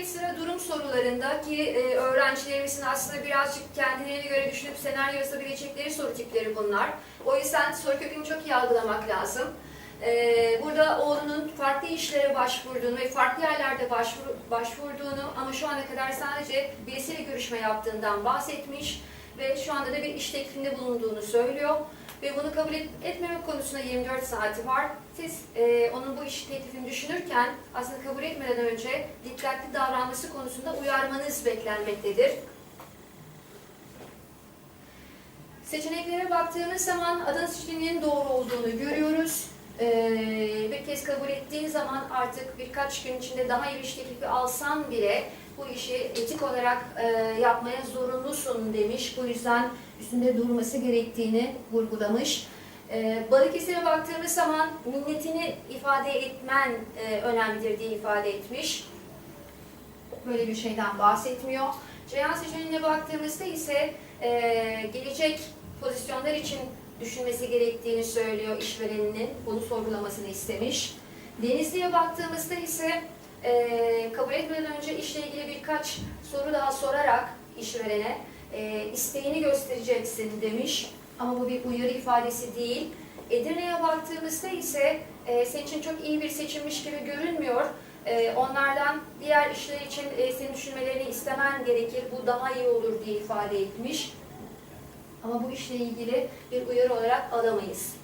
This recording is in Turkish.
ekstra durum sorularında ki e, öğrencilerimizin aslında birazcık kendilerine göre düşünüp senaryo yazabilecekleri soru tipleri bunlar. O yüzden soru kökünü çok iyi algılamak lazım. E, burada oğlunun farklı işlere başvurduğunu ve farklı yerlerde başvur, başvurduğunu ama şu ana kadar sadece birisiyle görüşme yaptığından bahsetmiş ve şu anda da bir iş teklifinde bulunduğunu söylüyor ve bunu kabul et, etmeme konusunda 24 saati var. Siz e, onun bu iş teklifini düşünürken aslında kabul etmeden önce dikkatli davranması konusunda uyarmanız beklenmektedir. Seçeneklere baktığımız zaman aday seçeneğinin doğru olduğunu görüyoruz. Ee, bir kez kabul ettiğin zaman artık birkaç gün içinde daha iyi bir teklifi alsan bile bu işi etik olarak e, yapmaya zorunlusun demiş. Bu yüzden üstünde durması gerektiğini vurgulamış. Ee, Balıkesir'e baktığımız zaman minnetini ifade etmen e, önemlidir diye ifade etmiş. Böyle bir şeyden bahsetmiyor. Ceyhan seçeneğine baktığımızda ise e, gelecek pozisyonlar için düşünmesi gerektiğini söylüyor işvereninin. Bunu sorgulamasını istemiş. Denizli'ye baktığımızda ise e, kabul etmeden önce işle ilgili birkaç soru daha sorarak işverene e, isteğini göstereceksin demiş. Ama bu bir uyarı ifadesi değil. Edirne'ye baktığımızda ise e, senin için çok iyi bir seçilmiş gibi görünmüyor. E, onlardan diğer işler için e, senin düşünmelerini istemen gerekir, bu daha iyi olur diye ifade etmiş. Ama bu işle ilgili bir uyarı olarak alamayız.